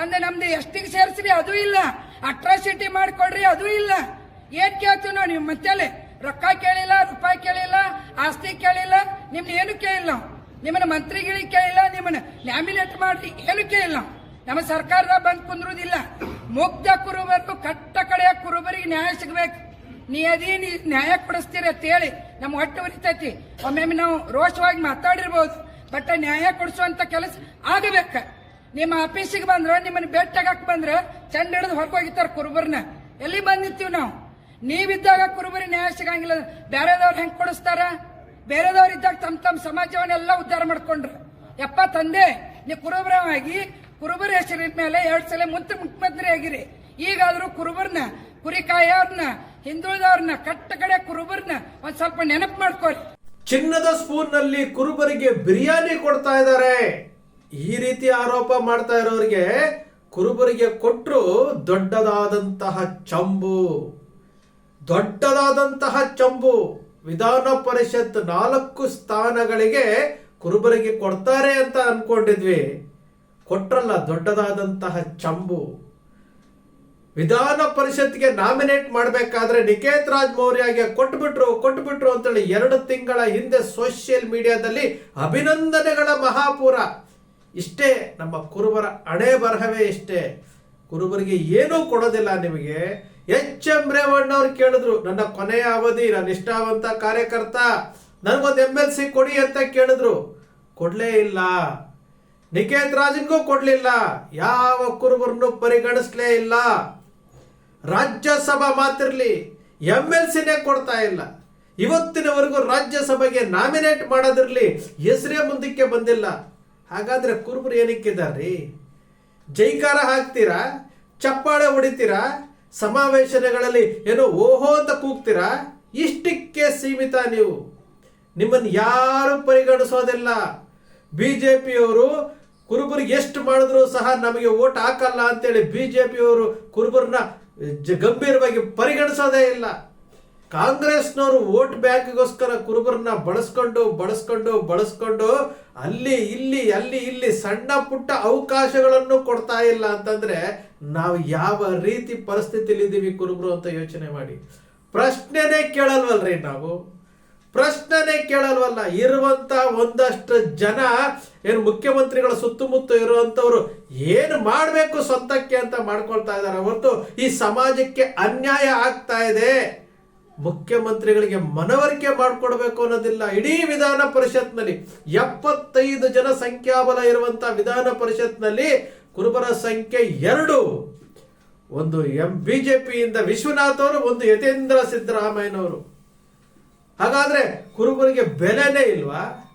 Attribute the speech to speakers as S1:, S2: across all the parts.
S1: ಒಂದು ನಮ್ದು ಎಷ್ಟಿಗೆ ಸೇರಿಸ್ರಿ ಅದು ಇಲ್ಲ. ಅಟ್ರಾಸಿಟಿ ಮಾಡಿಕೊಡ್ರಿ ಅದು ಇಲ್ಲ. ಏನ್ ಕೇಳ್ತೀವಿ ನಾವು ನಿಮ್ಮ ಮತ್ತೆ ರೊಕ್ಕ ಕೇಳಿಲ್ಲ, ರೂಪಾಯಿ ಕೇಳಿಲ್ಲ, ಆಸ್ತಿ ಕೇಳಿಲ್ಲ, ನಿಮ್ನ ಏನು ಕೇಳಿಲ್ಲ ನಾವು? ನಿಮ್ಮನ್ನ ಮಂತ್ರಿಗಳಿಗೆ ಕೇಳಿಲ್ಲ, ನಿಮ್ಮನ್ನ ಲ್ಯಾಮಿನೇಟ್ ಮಾಡ್ರಿ, ಏನು ಕೇಳಿಲ್ಲ ನಮ್ಮ ಸರ್ಕಾರದ ಬಂದ್ ಕುಂದ್ರುದಿಲ್ಲ. ಮುಗ್ಧ ಕುರುಬರು, ಕಟ್ಟ ಕಡೆಯ ಕುರುಬರಿಗೆ ನ್ಯಾಯ ಸಿಗ್ಬೇಕು. ನೀ ಅದೇ ನೀ, ನ್ಯಾಯ ಕೊಡಿಸ್ತೀರ ಅಂತ ಹೇಳಿ ನಮ್ಮ ಹೊಟ್ಟೆ ಉರಿತೈತಿ. ಒಮ್ಮೊಮ್ಮೆ ನಾವು ರೋಷವಾಗಿ ಮಾತಾಡಿರ್ಬೋದು, ಬಟ್ ನ್ಯಾಯ ಕೊಡಿಸುವಂತ ಕೆಲಸ ಆಗಬೇಕ. ನಿಮ್ಮ ಆಫೀಸಿಗೆ ಬಂದ್ರ, ನಿಮ್ಮನ್ನ ಭೇಟಿಯಾಗಕ್ ಬಂದ್ರೆ ಚಂಡ ಹಿಡಿದು ಹೊರಕೋಗಿತ್ತಾರ ಕುರುಬರ್ನ. ಎಲ್ಲಿ ಬಂದಿರ್ತೀವಿ ನಾವು? ನೀವಿದ್ದಾಗ ಕುರುಬರಿ ನ್ಯಾಯ ಸಿಗಂಗಿಲ್ಲ. ಬೇರೆದವ್ರು ಹೆಂಗ್ ಕೊಡಿಸ್ತಾರ? ಬೇರೆದವ್ರು ಇದ್ದಾಗ ತಮ್ಮ ತಮ್ಮ ಸಮಾಜವನ್ನೆಲ್ಲ ಉದ್ಧಾರ ಮಾಡ್ಕೊಂಡ್ರು. ಯಪ್ಪ ತಂದೆ ನೀವು ಕುರುಬರವಾಗಿ, ಕುರುಬರ ಹೆಸರಿನ ಮೇಲೆ ಎರಡ್ ಸಲ ಮುಂದೆ ಮುಖ್ಯಮಂತ್ರಿ ಆಗಿರಿ. ಈಗಾದ್ರೂ ಕುರುಬರ್ನ, ಕುರಿಕಾಯವ್ರನ್ನ, ಹಿಂದುಳಿದವ್ರನ್ನ, ಕಟ್ಟ ಕಡೆ ಕುರುಬರ್ನ ಒಂದ್ ಸ್ವಲ್ಪ ನೆನಪು ಮಾಡ್ಕೊರಿ.
S2: ಚಿನ್ನದ ಸ್ಪೂನ್ನಲ್ಲಿ ಕುರುಬರಿಗೆ ಬಿರಿಯಾನಿ ಕೊಡ್ತಾ ಇದ್ದಾರೆ. ಈ ರೀತಿ ಆರೋಪ ಮಾಡ್ತಾ ಇರೋರಿಗೆ ಕುರುಬರಿಗೆ ಕೊಟ್ಟರು ದೊಡ್ಡದಾದಂತಹ ಚಂಬು. ದೊಡ್ಡದಾದಂತಹ ಚಂಬು. ವಿಧಾನ ಪರಿಷತ್ ನಾಲ್ಕು ಸ್ಥಾನಗಳಿಗೆ ಕುರುಬರಿಗೆ ಕೊಡ್ತಾರೆ ಅಂತ ಅನ್ಕೊಂಡಿದ್ವಿ. ಕೊಟ್ರಲ್ಲ ದೊಡ್ಡದಾದಂತಹ ಚಂಬು. ವಿಧಾನ ಪರಿಷತ್ಗೆ ನಾಮಿನೇಟ್ ಮಾಡಬೇಕಾದ್ರೆ ನಿಕೇತ್ ರಾಜ್ ಮೌರ್ಯಗೆ ಕೊಟ್ಬಿಟ್ರು ಕೊಟ್ಬಿಟ್ರು ಅಂತೇಳಿ ಎರಡು ತಿಂಗಳ ಹಿಂದೆ ಸೋಷಿಯಲ್ ಮೀಡಿಯಾದಲ್ಲಿ ಅಭಿನಂದನೆಗಳ ಮಹಾಪೂರ. ಇಷ್ಟೇ ನಮ್ಮ ಕುರುಬರ ಅಣೆ ಬರಹವೇ ಇಷ್ಟೇ. ಕುರುಬರಿಗೆ ಏನೂ ಕೊಡೋದಿಲ್ಲ ನಿಮಗೆ. ಎಚ್ ಎಂ ರೇವಣ್ಣವ್ರು ಕೇಳಿದ್ರು, ನನ್ನ ಕೊನೆಯ ಅವಧಿ, ನನ್ನ ಇಷ್ಟಾವಂತ ಕಾರ್ಯಕರ್ತ, ನನಗೊಂದು ಎಂ ಎಲ್ ಸಿ ಕೊಡಿ ಅಂತ ಕೇಳಿದ್ರು. ಕೊಡ್ಲೇ ಇಲ್ಲ. ನಿಕೇತ್ ರಾಜನ್ಗೂ ಕೊಡ್ಲಿಲ್ಲ. ಯಾವ ಕುರುಬರನ್ನು ಪರಿಗಣಿಸ್ಲೇ ಇಲ್ಲ. ರಾಜ್ಯಸಭಾ ಮಾತಿರ್ಲಿ ಎಂ ಎಲ್ ಸಿನೇ ಕೊಡ್ತಾ ಇಲ್ಲ. ಇವತ್ತಿನವರೆಗೂ ರಾಜ್ಯಸಭೆಗೆ ನಾಮಿನೇಟ್ ಮಾಡೋದಿರ್ಲಿ, ಹೆಸರೇ ಮುಂದಕ್ಕೆ ಬಂದಿಲ್ಲ. ಹಾಗಾದ್ರೆ ಕುರುಬರು ಏನಕ್ಕಿದ್ದಾರೆ ಜೈಕಾರ ಹಾಕ್ತೀರಾ? ಚಪ್ಪಾಳೆ ಹೊಡಿತೀರಾ? ಸಮಾವೇಶನಗಳಲ್ಲಿ ಏನೋ ಓಹೋ ಅಂತ ಕೂಗ್ತೀರಾ? ಇಷ್ಟಕ್ಕೆ ಸೀಮಿತ ನೀವು. ನಿಮ್ಮನ್ನು ಯಾರು ಪರಿಗಣಿಸೋದಿಲ್ಲ. ಬಿಜೆಪಿಯವರು ಕುರುಬರಿಗೆ ಎಷ್ಟು ಮಾಡಿದ್ರು ಸಹ ನಮಗೆ ಓಟ್ ಹಾಕಲ್ಲ ಅಂತೇಳಿ ಕುರುಬರನ್ನ ಜ- ಗಂಭೀರವಾಗಿ ಪರಿಗಣಿಸೋದೇ ಇಲ್ಲ. ಕಾಂಗ್ರೆಸ್ನವರು ವೋಟ್ ಬ್ಯಾಂಕ್ಗೋಸ್ಕರ ಕುರುಬರನ್ನ ಬಳಸ್ಕೊಂಡು ಬಳಸ್ಕೊಂಡು ಬಳಸ್ಕೊಂಡು ಅಲ್ಲಿ, ಇಲ್ಲಿ ಅಲ್ಲಿ, ಇಲ್ಲಿ ಸಣ್ಣ ಪುಟ್ಟ ಅವಕಾಶಗಳನ್ನು ಕೊಡ್ತಾ ಇಲ್ಲ ಅಂತಂದ್ರೆ ನಾವು ಯಾವ ರೀತಿ ಪರಿಸ್ಥಿತಿಲಿ ಇದ್ದೀವಿ ಕುರುಬರು ಅಂತ ಯೋಚನೆ ಮಾಡಿ. ಪ್ರಶ್ನೆನೇ ಕೇಳಲ್ವಲ್ರಿ ನಾವು. ಪ್ರಶ್ನೆನೇ ಕೇಳಲ್ವಲ್ಲ. ಇರುವಂತ ಒಂದಷ್ಟು ಜನ, ಏನು ಮುಖ್ಯಮಂತ್ರಿಗಳ ಸುತ್ತಮುತ್ತ ಇರುವಂತವ್ರು ಏನು ಮಾಡಬೇಕು ಸ್ವಂತಕ್ಕೆ ಅಂತ ಮಾಡ್ಕೊಳ್ತಾ ಇದ್ದಾರೆ ಹೊರತು ಈ ಸಮಾಜಕ್ಕೆ ಅನ್ಯಾಯ ಆಗ್ತಾ ಇದೆ. ಮುಖ್ಯಮಂತ್ರಿಗಳಿಗೆ ಮನವರಿಕೆ ಮಾಡಿಕೊಡ್ಬೇಕು ಅನ್ನೋದಿಲ್ಲ. ಇಡೀ ವಿಧಾನ ಪರಿಷತ್ನಲ್ಲಿ ಎಪ್ಪತ್ತೈದು ಜನ ಸಂಖ್ಯಾಬಲ ಇರುವಂತಹ ವಿಧಾನ ಪರಿಷತ್ನಲ್ಲಿ ಕುರುಬರ ಸಂಖ್ಯೆ ಎರಡು. ಒಂದು ಎಂ ಬಿಜೆಪಿಯಿಂದ ವಿಶ್ವನಾಥ್ ಅವರು, ಒಂದು ಯತೇಂದ್ರ ಸಿದ್ದರಾಮಯ್ಯನವರು. ಹಾಗಾದ್ರೆ ಕುರುಬರಿಗೆ ಬೆಲೆನೇ ಇಲ್ವಾ?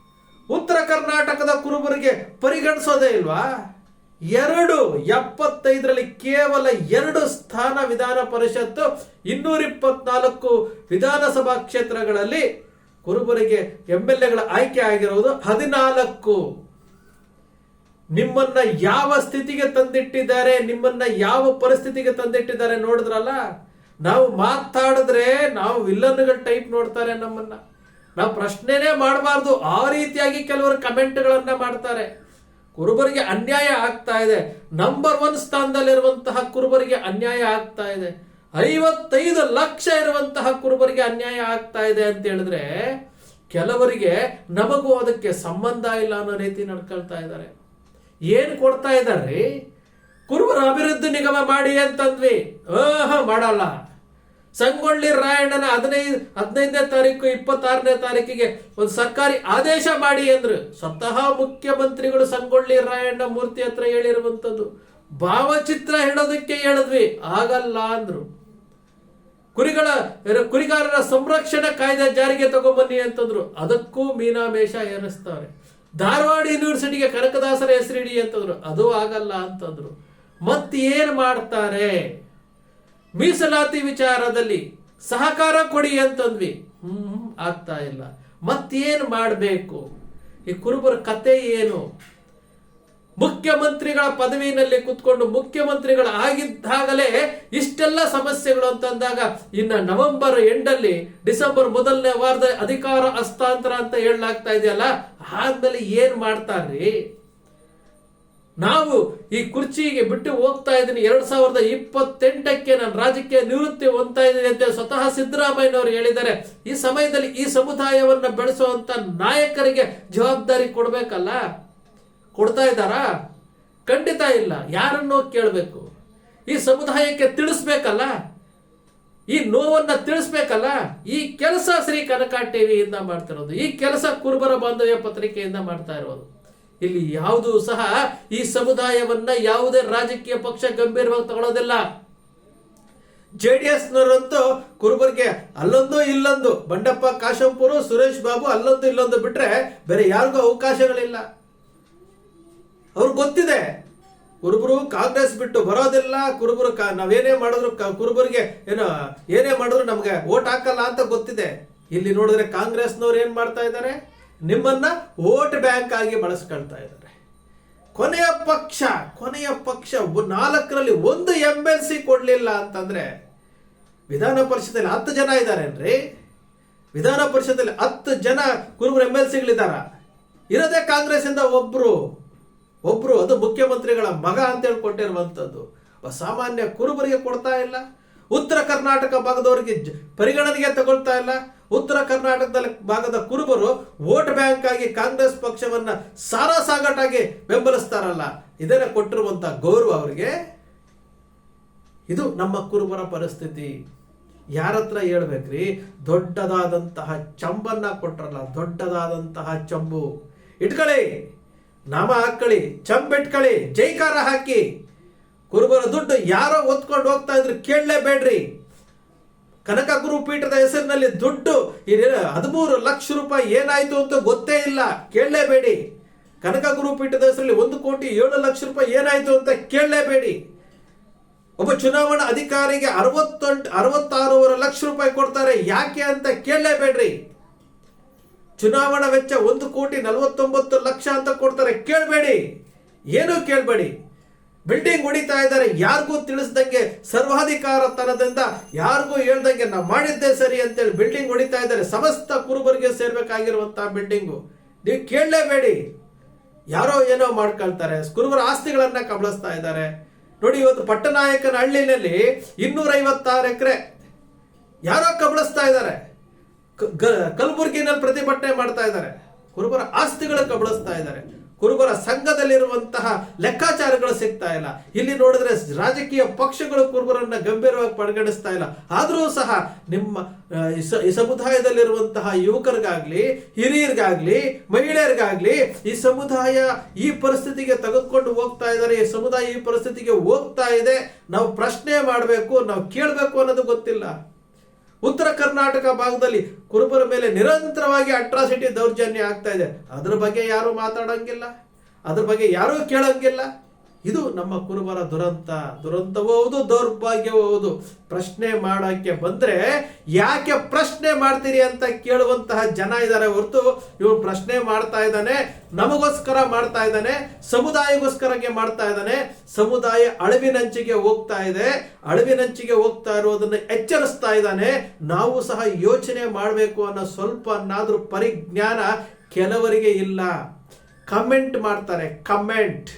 S2: ಉತ್ತರ ಕರ್ನಾಟಕದ ಕುರುಬರಿಗೆ ಪರಿಗಣಿಸೋದೇ ಇಲ್ವಾ? ಎರಡು, ಎಪ್ಪತ್ತೈದರಲ್ಲಿ ಕೇವಲ ಎರಡು ಸ್ಥಾನ ವಿಧಾನ ಪರಿಷತ್ತು ಇನ್ನೂರ ಇಪ್ಪತ್ನಾಲ್ಕು ವಿಧಾನಸಭಾ ಕ್ಷೇತ್ರಗಳಲ್ಲಿ ಕುರುಬರಿಗೆ ಎಂ ಎಲ್ ಎಗಳ ಆಯ್ಕೆ ಆಗಿರುವುದು ಹದಿನಾಲ್ಕು. ನಿಮ್ಮನ್ನ ಯಾವ ಸ್ಥಿತಿಗೆ ತಂದಿಟ್ಟಿದ್ದಾರೆ, ನಿಮ್ಮನ್ನ ಯಾವ ಪರಿಸ್ಥಿತಿಗೆ ತಂದಿಟ್ಟಿದ್ದಾರೆ ನೋಡಿದ್ರಲ್ಲ? ನಾವು ಮಾತಾಡಿದ್ರೆ ನಾವು ವಿಲ್ಲನ್ಗಳ ಟೈಪ್ ನೋಡ್ತಾರೆ ನಮ್ಮನ್ನ. ನಾವು ಪ್ರಶ್ನೆನೇ ಮಾಡಬಾರ್ದು. ಆ ರೀತಿಯಾಗಿ ಕೆಲವರು ಕಮೆಂಟ್ಗಳನ್ನ ಮಾಡ್ತಾರೆ. ಕುರುಬರಿಗೆ ಅನ್ಯಾಯ ಆಗ್ತಾ ಇದೆ. ನಂಬರ್ ಒನ್ ಸ್ಥಾನದಲ್ಲಿರುವಂತಹ ಕುರುಬರಿಗೆ ಅನ್ಯಾಯ ಆಗ್ತಾ ಇದೆ. ಐವತ್ತೈದು ಲಕ್ಷ ಇರುವಂತಹ ಕುರುಬರಿಗೆ ಅನ್ಯಾಯ ಆಗ್ತಾ ಇದೆ ಅಂತ ಹೇಳಿದ್ರೆ ಕೆಲವರಿಗೆ ನಮಗೂ ಅದಕ್ಕೆ ಸಂಬಂಧ ಇಲ್ಲ ಅನ್ನೋ ರೀತಿ ನಡ್ಕೊಳ್ತಾ ಇದ್ದಾರೆ. ಏನು ಕೊಡ್ತಾ ಇದ್ದಾರೆ ಕುರುಬರ ಅಭಿವೃದ್ಧಿ ನಿಗಮ ಮಾಡಿ ಅಂತಂದ್ವಿ. ಆಹ ಮಾಡಲ್ಲ. ಸಂಗೊಳ್ಳಿ ರಾಯಣ್ಣನ ಹದಿನೈದು, ಹದಿನೈದನೇ ತಾರೀಕು, ಇಪ್ಪತ್ತಾರನೇ ತಾರೀಕಿಗೆ ಒಂದು ಸರ್ಕಾರಿ ಆದೇಶ ಮಾಡಿ ಅಂದ್ರು ಸ್ವತಃ ಮುಖ್ಯಮಂತ್ರಿಗಳು ಸಂಗೊಳ್ಳಿ ರಾಯಣ್ಣ ಮೂರ್ತಿ ಹತ್ರ ಹೇಳಿರುವಂತದ್ದು ಭಾವಚಿತ್ರ ಹೇಳೋದಕ್ಕೆ ಹೇಳಿದ್ವಿ. ಆಗಲ್ಲ ಅಂದ್ರು. ಕುರಿಗಳ ಕುರಿಗಾರರ ಸಂರಕ್ಷಣಾ ಕಾಯ್ದೆ ಜಾರಿಗೆ ತಗೊಂಬನ್ನಿ ಅಂತಂದ್ರು. ಅದಕ್ಕೂ ಮೀನಾಮೇಷ ಏರಿಸ್ತಾರೆ. ಧಾರವಾಡ ಯೂನಿವರ್ಸಿಟಿಗೆ ಕನಕದಾಸರ ಹೆಸರಿಡಿ ಅಂತಂದ್ರು. ಅದು ಆಗಲ್ಲ ಅಂತಂದ್ರು. ಮತ್ತೇನ್ ಮಾಡ್ತಾರೆ? ಮೀಸಲಾತಿ ವಿಚಾರದಲ್ಲಿ ಸಹಕಾರ ಕೊಡಿ ಅಂತಂದ್ವಿ. ಹ್ಮ್, ಆಗ್ತಾ ಇಲ್ಲ. ಮತ್ತೇನು ಮಾಡಬೇಕು? ಈ ಕುರುಬರ ಕತೆ ಏನು? ಮುಖ್ಯಮಂತ್ರಿಗಳ ಪದವಿನಲ್ಲಿ ಕುತ್ಕೊಂಡು ಮುಖ್ಯಮಂತ್ರಿಗಳು ಆಗಿದ್ದಾಗಲೇ ಇಷ್ಟೆಲ್ಲ ಸಮಸ್ಯೆಗಳು ಅಂತಂದಾಗ ಇನ್ನ ನವೆಂಬರ್ ಎಂಡಲ್ಲಿ ಡಿಸೆಂಬರ್ ಮೊದಲನೇ ವಾರದ ಅಧಿಕಾರ ಹಸ್ತಾಂತರ ಅಂತ ಹೇಳಲಾಗ್ತಾ ಇದೆಯಲ್ಲ? ಆದ್ಮೇಲೆ ಏನ್ ಮಾಡ್ತಾರ್ರಿ? ನಾವು ಈ ಕುರ್ಚಿಗೆ ಬಿಟ್ಟು ಹೋಗ್ತಾ ಇದ್ದೀನಿ. ಎರಡ್ ಸಾವಿರದ ಇಪ್ಪತ್ತೆಂಟಕ್ಕೆ ನಾನು ರಾಜಕೀಯ ನಿವೃತ್ತಿ ಹೊಂದ್ತಾ ಇದ್ದೀನಿ ಅಂತ ಸ್ವತಃ ಸಿದ್ದರಾಮಯ್ಯನವರು ಹೇಳಿದ್ದಾರೆ. ಈ ಸಮಯದಲ್ಲಿ ಈ ಸಮುದಾಯವನ್ನು ಬೆಳೆಸುವಂತ ನಾಯಕರಿಗೆ ಜವಾಬ್ದಾರಿ ಕೊಡಬೇಕಲ್ಲ? ಕೊಡ್ತಾ ಇದ್ದಾರಾ? ಖಂಡಿತ ಇಲ್ಲ. ಯಾರನ್ನೋ ಕೇಳಬೇಕು. ಈ ಸಮುದಾಯಕ್ಕೆ ತಿಳಿಸ್ಬೇಕಲ್ಲ? ಈ ನೋವನ್ನ ತಿಳಿಸ್ಬೇಕಲ್ಲ? ಈ ಕೆಲಸ ಶ್ರೀ ಕನಕ ಟಿವಿಯಿಂದ ಮಾಡ್ತಿರೋದು. ಈ ಕೆಲಸ ಕುರುಬರ ಬಾಂಧವ್ಯ ಪತ್ರಿಕೆಯಿಂದ ಮಾಡ್ತಾ ಇರೋದು. ಇಲ್ಲಿ ಯಾವುದೂ ಸಹ ಈ ಸಮುದಾಯವನ್ನ ಯಾವುದೇ ರಾಜಕೀಯ ಪಕ್ಷ ಗಂಭೀರವಾಗಿ ತಗೊಳ್ಳೋದಿಲ್ಲ ಜೆ ಡಿ ಎಸ್ನವರಂತೂ ಕುರುಬರಿಗೆ ಅಲ್ಲೊಂದು ಇಲ್ಲೊಂದು, ಬಂಡಪ್ಪ, ಕಾಶಂಪುರು, ಸುರೇಶ್ ಬಾಬು ಅಲ್ಲೊಂದು ಇಲ್ಲೊಂದು ಬಿಟ್ರೆ ಬೇರೆ ಯಾರಿಗೂ ಅವಕಾಶಗಳಿಲ್ಲ. ಅವ್ರಿಗೆ ಗೊತ್ತಿದೆ, ಕುರುಬರು ಕಾಂಗ್ರೆಸ್ ಬಿಟ್ಟು ಬರೋದಿಲ್ಲ, ಕುರುಬರು ಕಾ- ನಾವೇನೇ ಮಾಡಿದ್ರು ಕುರುಬರಿಗೆ ಏನು, ಏನೇ ಮಾಡಿದ್ರು ನಮಗೆ ಓಟ್ ಹಾಕಲ್ಲ ಅಂತ ಗೊತ್ತಿದೆ. ಇಲ್ಲಿ ನೋಡಿದ್ರೆ ಕಾಂಗ್ರೆಸ್ನವ್ರು ಏನು ಮಾಡ್ತಾ ಇದ್ದಾರೆ? ನಿಮ್ಮನ್ನ ವೋಟ್ ಬ್ಯಾಂಕ್ ಆಗಿ ಬಳಸ್ಕೊಳ್ತಾ ಇದ್ದಾರೆ. ಕೊನೆಯ ಪಕ್ಷ ಕೊನೆಯ ಪಕ್ಷ ನಾಲ್ಕರಲ್ಲಿ ಒಂದು ಎಂ ಎಲ್ ಸಿ ಕೊಡ್ಲಿಲ್ಲ ಅಂತಂದ್ರೆ ವಿಧಾನ ಪರಿಷತ್ತಲ್ಲಿ ಹತ್ತು ಜನ ಇದ್ದಾರೇನ್ರಿ? ವಿಧಾನ ಪರಿಷತ್ತಲ್ಲಿ ಹತ್ತು ಜನ ಕುರುಬರು ಎಂ ಎಲ್ ಸಿಗಳಿದಾರ ಇರೋದೇ ಕಾಂಗ್ರೆಸ್ ಇಂದ ಒಬ್ರು ಒಬ್ರು ಅದು ಮುಖ್ಯಮಂತ್ರಿಗಳ ಮಗ ಅಂತ ಹೇಳಿ ಕೊಟ್ಟಿರುವಂತದ್ದು ಸಾಮಾನ್ಯ ಕುರುಬರಿಗೆ ಕೊಡ್ತಾ ಇಲ್ಲ. ಉತ್ತರ ಕರ್ನಾಟಕ ಭಾಗದವರಿಗೆ ಪರಿಗಣನೆಗೆ ತಗೊಳ್ತಾ ಇಲ್ಲ. ಉತ್ತರ ಕರ್ನಾಟಕದಲ್ಲಿ ಭಾಗದ ಕುರುಬರು ವೋಟ್ ಬ್ಯಾಂಕ್ ಆಗಿ ಕಾಂಗ್ರೆಸ್ ಪಕ್ಷವನ್ನ ಸಾರಾ ಸಾಗಟಾಗಿ ಬೆಂಬಲಿಸ್ತಾರಲ್ಲ. ಇದನ್ನ ಕೊಟ್ಟಿರುವಂತ ಗೌರವ ಅವರಿಗೆ ಇದು ನಮ್ಮ ಕುರುಬರ ಪರಿಸ್ಥಿತಿ. ಯಾರತ್ರ ಹೇಳ್ಬೇಕ್ರಿ? ದೊಡ್ಡದಾದಂತಹ ಚಂಬನ್ನ ಕೊಟ್ರಲ್ಲ, ದೊಡ್ಡದಾದಂತಹ ಚಂಬು. ಇಟ್ಕೊಳ್ಳಿ. ನಾಮ ಹಾಕೊಳ್ಳಿ ಚಂಬ್ ಇಟ್ಕೊಳ್ಳಿ, ಜೈಕಾರ ಹಾಕಿ. ಕುರುಬರ ದುಡ್ಡು ಯಾರೋ ಒತ್ಕೊಂಡು ಹೋಗ್ತಾ ಇದ್ರು ಕೇಳಲೇಬೇಡ್ರಿ. ಕನಕ ಗುರು ಪೀಠದ ಹೆಸರಿನಲ್ಲಿ ದುಡ್ಡು ಹದಿಮೂರು ಲಕ್ಷ ರೂಪಾಯಿ ಏನಾಯ್ತು ಅಂತ ಗೊತ್ತೇ ಇಲ್ಲ. ಕೇಳಲೇಬೇಡಿ. ಕನಕ ಗುರು ಪೀಠದ ಹೆಸರಲ್ಲಿ ಒಂದು ಕೋಟಿ ಏಳು ಲಕ್ಷ ರೂಪಾಯಿ ಏನಾಯ್ತು ಅಂತ ಕೇಳಲೇಬೇಡಿ. ಒಬ್ಬ ಚುನಾವಣಾ ಅಧಿಕಾರಿಗೆ ಅರವತ್ತೊಂಟು ಅರವತ್ತಾರೂವರೆ ಲಕ್ಷ ರೂಪಾಯಿ ಕೊಡ್ತಾರೆ ಯಾಕೆ ಅಂತ ಕೇಳಲೇಬೇಡ್ರಿ. ಚುನಾವಣಾ ವೆಚ್ಚ ಒಂದು ಕೋಟಿ ನಲವತ್ತೊಂಬತ್ತು ಲಕ್ಷ ಅಂತ ಕೊಡ್ತಾರೆ ಕೇಳಬೇಡಿ. ಏನು ಕೇಳಬೇಡಿ. ಬಿಲ್ಡಿಂಗ್ ಹೊಡಿತಾ ಇದ್ದಾರೆ. ಯಾರಿಗೂ ತಿಳಿಸ್ದಂಗೆ ಸರ್ವಾಧಿಕಾರ ತನದಿಂದ ಯಾರಿಗೂ ಹೇಳ್ದಂಗೆ ನಾವು ಮಾಡಿದ್ದೇ ಸರಿ ಅಂತೇಳಿ ಬಿಲ್ಡಿಂಗ್ ಹೊಡಿತಾ ಇದ್ದಾರೆ. ಸಮಸ್ತ ಕುರುಬರಿಗೆ ಸೇರ್ಬೇಕಾಗಿರುವಂತಹ ಬಿಲ್ಡಿಂಗು. ನೀವು ಕೇಳಲೇಬೇಡಿ. ಯಾರೋ ಏನೋ ಮಾಡ್ಕೊಳ್ತಾರೆ. ಕುರುಬರ ಆಸ್ತಿಗಳನ್ನ ಕಬಳಿಸ್ತಾ ಇದ್ದಾರೆ. ನೋಡಿ, ಇವತ್ತು ಪಟ್ಟನಾಯಕನ ಹಳ್ಳಿನಲ್ಲಿ ಇನ್ನೂರ ಐವತ್ತಾರು ಎಕರೆ ಯಾರೋ ಕಬಳಿಸ್ತಾ ಇದ್ದಾರೆ. ಕಲಬುರ್ಗಿನಲ್ಲಿ ಪ್ರತಿಭಟನೆ ಮಾಡ್ತಾ ಇದ್ದಾರೆ. ಕುರುಬರ ಆಸ್ತಿಗಳು ಕಬಳಿಸ್ತಾ ಇದ್ದಾರೆ. ಕುರುಬರ ಸಂಘದಲ್ಲಿರುವಂತಹ ಲೆಕ್ಕಾಚಾರಗಳು ಸಿಗ್ತಾ ಇಲ್ಲ. ಇಲ್ಲಿ ನೋಡಿದ್ರೆ ರಾಜಕೀಯ ಪಕ್ಷಗಳು ಕುರುಬರನ್ನ ಗಂಭೀರವಾಗಿ ಪರಿಗಣಿಸ್ತಾ ಇಲ್ಲ. ಆದರೂ ಸಹ ನಿಮ್ಮ ಈ ಸಮುದಾಯದಲ್ಲಿರುವಂತಹ ಯುವಕರಿಗಾಗ್ಲಿ, ಹಿರಿಯರಿಗಾಗ್ಲಿ, ಮಹಿಳೆಯರಿಗಾಗ್ಲಿ ಈ ಸಮುದಾಯ ಈ ಪರಿಸ್ಥಿತಿಗೆ ತೆಗೆದುಕೊಂಡು ಹೋಗ್ತಾ ಇದ್ದಾರೆ, ಈ ಸಮುದಾಯ ಈ ಪರಿಸ್ಥಿತಿಗೆ ಹೋಗ್ತಾ ಇದೆ. ನಾವು ಪ್ರಶ್ನೆ ಮಾಡಬೇಕು, ನಾವು ಕೇಳಬೇಕು ಅನ್ನೋದು ಗೊತ್ತಿಲ್ಲ. ಉತ್ತರ ಕರ್ನಾಟಕ ಭಾಗದಲ್ಲಿ ಕುರುಬರ ಮೇಲೆ ನಿರಂತರವಾಗಿ ಅಟ್ರಾಸಿಟಿ ದೌರ್ಜನ್ಯ ಆಗ್ತಾ ಇದೆ. ಅದ್ರ ಬಗ್ಗೆ ಯಾರು ಮಾತಾಡೋಂಗಿಲ್ಲ. ಅದ್ರ ಬಗ್ಗೆ ಯಾರೂ ಕೇಳಂಗಿಲ್ಲ. ಇದು ನಮ್ಮ ಕುರುಬರ ದುರಂತ. ದುರಂತವೂ ಹೌದು ದೌರ್ಭಾಗ್ಯವೂ ಹೌದು ಪ್ರಶ್ನೆ ಮಾಡೋಕ್ಕೆ ಬಂದರೆ ಯಾಕೆ ಪ್ರಶ್ನೆ ಮಾಡ್ತೀರಿ ಅಂತ ಕೇಳುವಂತಹ ಜನ ಇದ್ದಾರೆ ಹೊರತು ಇವನು ಪ್ರಶ್ನೆ ಮಾಡ್ತಾ ಇದ್ದಾನೆ, ನಮಗೋಸ್ಕರ ಮಾಡ್ತಾ ಇದ್ದಾನೆ ಸಮುದಾಯಗೋಸ್ಕರಕ್ಕೆ ಮಾಡ್ತಾ ಇದ್ದಾನೆ, ಸಮುದಾಯ ಅಳವಿನಂಚಿಗೆ ಹೋಗ್ತಾ ಇದೆ. ಅಳವಿನಂಚಿಗೆ ಹೋಗ್ತಾ ಇರೋದನ್ನು ಎಚ್ಚರಿಸ್ತಾ ಇದ್ದಾನೆ. ನಾವು ಸಹ ಯೋಚನೆ ಮಾಡಬೇಕು ಅನ್ನೋ ಸ್ವಲ್ಪ ಅನ್ನಾದರೂ ಪರಿಜ್ಞಾನ ಕೆಲವರಿಗೆ ಇಲ್ಲ. ಕಮೆಂಟ್ ಮಾಡ್ತಾರೆ, ಕಮೆಂಟ್.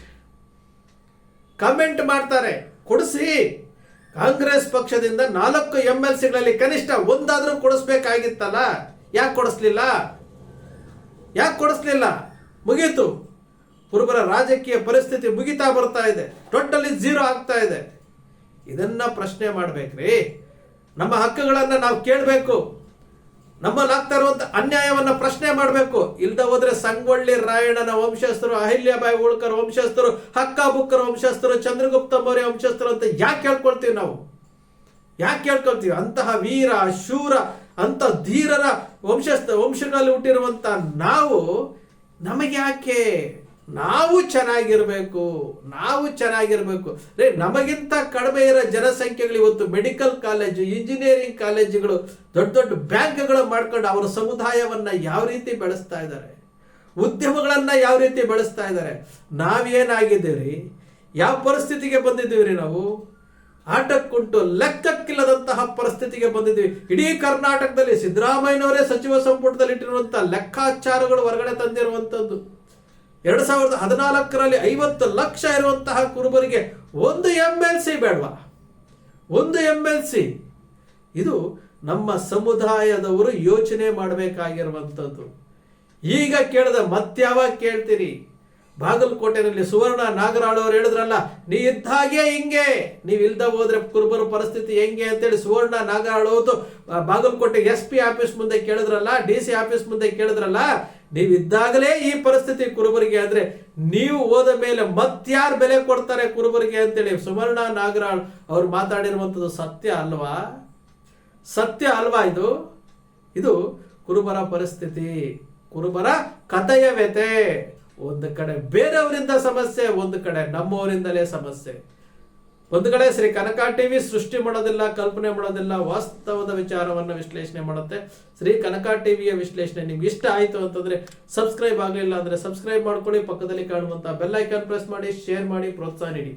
S2: ಕಮೆಂಟ್ ಮಾಡ್ತಾರೆ. ಕೊಡಿಸಿ. ಕಾಂಗ್ರೆಸ್ ಪಕ್ಷದಿಂದ ನಾಲ್ಕು ಎಂ ಎಲ್ ಸಿಗಳಲ್ಲಿ ಕನಿಷ್ಠ ಒಂದಾದರೂ ಕೊಡಿಸ್ಬೇಕಾಗಿತ್ತಲ್ಲ? ಯಾಕೆ ಕೊಡಿಸ್ಲಿಲ್ಲ? ಯಾಕೆ ಕೊಡಿಸ್ಲಿಲ್ಲ? ಮುಗೀತು. ಕುರುಬರ ರಾಜಕೀಯ ಪರಿಸ್ಥಿತಿ ಮುಗಿತಾ ಬರ್ತಾ ಇದೆ. ಟೋಟಲಿ ಜೀರೋ ಆಗ್ತಾ ಇದೆ. ಇದನ್ನ ಪ್ರಶ್ನೆ ಮಾಡ್ಬೇಕ್ರಿ. ನಮ್ಮ ಹಕ್ಕುಗಳನ್ನ ನಾವು ಕೇಳಬೇಕು. ನಮ್ಮಲ್ಲಿ ಆಗ್ತಾ ಇರುವಂತ ಅನ್ಯಾಯವನ್ನ ಪ್ರಶ್ನೆ ಮಾಡಬೇಕು. ಇಲ್ದ ಹೋದ್ರೆ ಸಂಗೊಳ್ಳಿ, ರಾಯಣ್ಣನ ವಂಶಸ್ಥರು, ಅಹಿಲ್ಯಾಬಾಯಿ ಹೋಳ್ಕರ್ ವಂಶಸ್ಥರು, ಹಕ್ಕಾ ಬುಕ್ಕರ ವಂಶಸ್ಥರು, ಚಂದ್ರಗುಪ್ತ ಮೌರ್ಯ ವಂಶಸ್ಥರು ಅಂತ ಯಾಕೆ ಹೇಳ್ಕೊಳ್ತೀವಿ ನಾವು? ಯಾಕೆ ಹೇಳ್ಕೊಳ್ತೀವಿ? ಅಂತಹ ವೀರ ಶೂರ ಅಂತ ಧೀರರ ವಂಶಸ್ಥ, ವಂಶಗಳಲ್ಲಿ ಹುಟ್ಟಿರುವಂತ ನಾವು ನಮಗೆ ಯಾಕೆ ನಾವು ಚೆನ್ನಾಗಿರ್ಬೇಕು, ನಾವು ಚೆನ್ನಾಗಿರಬೇಕು. ರೇ ನಮಗಿಂತ ಕಡಿಮೆ ಇರೋ ಜನಸಂಖ್ಯೆಗಳು ಇವತ್ತು ಮೆಡಿಕಲ್ ಕಾಲೇಜು ಇಂಜಿನಿಯರಿಂಗ್ ಕಾಲೇಜುಗಳು ದೊಡ್ಡ ದೊಡ್ಡ ಬ್ಯಾಂಕ್ಗಳು ಮಾಡ್ಕೊಂಡು ಅವರ ಸಮುದಾಯವನ್ನ ಯಾವ ರೀತಿ ಬೆಳೆಸ್ತಾ ಇದ್ದಾರೆ? ಉದ್ಯಮಗಳನ್ನು ಯಾವ ರೀತಿ ಬೆಳೆಸ್ತಾ ಇದ್ದಾರೆ? ನಾವೇನಾಗಿದ್ದೀವಿ ಯಾವ ಪರಿಸ್ಥಿತಿಗೆ ಬಂದಿದ್ದೀವಿ ನಾವು? ಆಟಕ್ಕುಂಟು ಲೆಕ್ಕಕ್ಕಿಲ್ಲದಂತಹ ಪರಿಸ್ಥಿತಿಗೆ ಬಂದಿದ್ದೀವಿ. ಇಡೀ ಕರ್ನಾಟಕದಲ್ಲಿ ಸಿದ್ದರಾಮಯ್ಯನವರೇ ಸಚಿವ ಸಂಪುಟದಲ್ಲಿ ಇಟ್ಟಿರುವಂತಹ ಲೆಕ್ಕಾಚಾರಗಳು ಹೊರಗಡೆ ತಂದಿರುವಂತದ್ದು ಎರಡ್ ಸಾವಿರದ ಹದಿನಾಲ್ಕರಲ್ಲಿ ಐವತ್ತು ಲಕ್ಷ ಇರುವಂತಹ ಕುರುಬರಿಗೆ ಒಂದು ಎಂ ಎಲ್ ಸಿ ಬೇಡವಾ? ಒಂದು ಎಂ ಎಲ್ ಸಿ ಇದು ನಮ್ಮ ಸಮುದಾಯದವರು ಯೋಚನೆ ಮಾಡಬೇಕಾಗಿರುವಂಥದ್ದು. ಈಗ ಕೇಳಿದ ಮತ್ಯಾವಾಗ ಕೇಳ್ತೀರಿ? ಬಾಗಲಕೋಟೆನಲ್ಲಿ ಸುವರ್ಣ ನಾಗರಾಳು ಅವರು ಹೇಳಿದ್ರಲ್ಲ, ನೀ ಇದ್ದ ಹಾಗೆ ನೀವು ಇಲ್ದ ಹೋದ್ರೆ ಕುರುಬರ ಪರಿಸ್ಥಿತಿ ಹೆಂಗೆ? ಅಂತೇಳಿ ಸುವರ್ಣ ನಾಗರಾಳ್ ಅವರು ಬಾಗಲಕೋಟೆ ಎಸ್ ಪಿ ಆಫೀಸ್ ಮುಂದೆ ಕೇಳಿದ್ರಲ್ಲ, ಡಿ ಸಿ ಆಫೀಸ್ ಮುಂದೆ ಕೇಳಿದ್ರಲ್ಲ, ನೀವು ಇದ್ದಾಗಲೇ ಈ ಪರಿಸ್ಥಿತಿ ಕುರುಬರಿಗೆ ಅಂದ್ರೆ ನೀವು ಹೋದ ಮೇಲೆ ಮತ್ಯಾರು ಬೆಲೆ ಕೊಡ್ತಾರೆ ಕುರುಬರಿಗೆ? ಅಂತೇಳಿ ಸುವರ್ಣ ನಾಗರಾಳ್ ಅವ್ರು ಮಾತಾಡಿರುವಂಥದ್ದು ಸತ್ಯ ಅಲ್ವಾ? ಸತ್ಯ ಅಲ್ವಾ ಇದು? ಇದು ಕುರುಬರ ಪರಿಸ್ಥಿತಿ, ಕುರುಬರ ಕಥೆಯ ವ್ಯತೆ ಒಂದು ಕಡೆ ಬೇರೆಯವರಿಂದ ಸಮಸ್ಯೆ, ಒಂದು ಕಡೆ ನಮ್ಮವರಿಂದಲೇ ಸಮಸ್ಯೆ. ಒಂದು ಕಡೆ ಶ್ರೀ ಕನಕ ಟಿವಿ ಸೃಷ್ಟಿ ಮಾಡೋದಿಲ್ಲ, ಕಲ್ಪನೆ ಮಾಡೋದಿಲ್ಲ, ವಾಸ್ತವದ ವಿಚಾರವನ್ನು ವಿಶ್ಲೇಷಣೆ ಮಾಡುತ್ತೆ. ಶ್ರೀ ಕನಕ ಟಿವಿಯ ವಿಶ್ಲೇಷಣೆ ನಿಮ್ಗೆ ಇಷ್ಟ ಆಯ್ತು ಅಂತಂದ್ರೆ ಸಬ್ಸ್ಕ್ರೈಬ್ ಆಗಲಿಲ್ಲ ಅಂದ್ರೆ ಸಬ್ಸ್ಕ್ರೈಬ್ ಮಾಡ್ಕೊಳ್ಳಿ. ಪಕ್ಕದಲ್ಲಿ ಕಾಣುವಂತ ಬೆಲ್ ಐಕಾನ್ ಪ್ರೆಸ್ ಮಾಡಿ, ಶೇರ್ ಮಾಡಿ, ಪ್ರೋತ್ಸಾಹ ನೀಡಿ.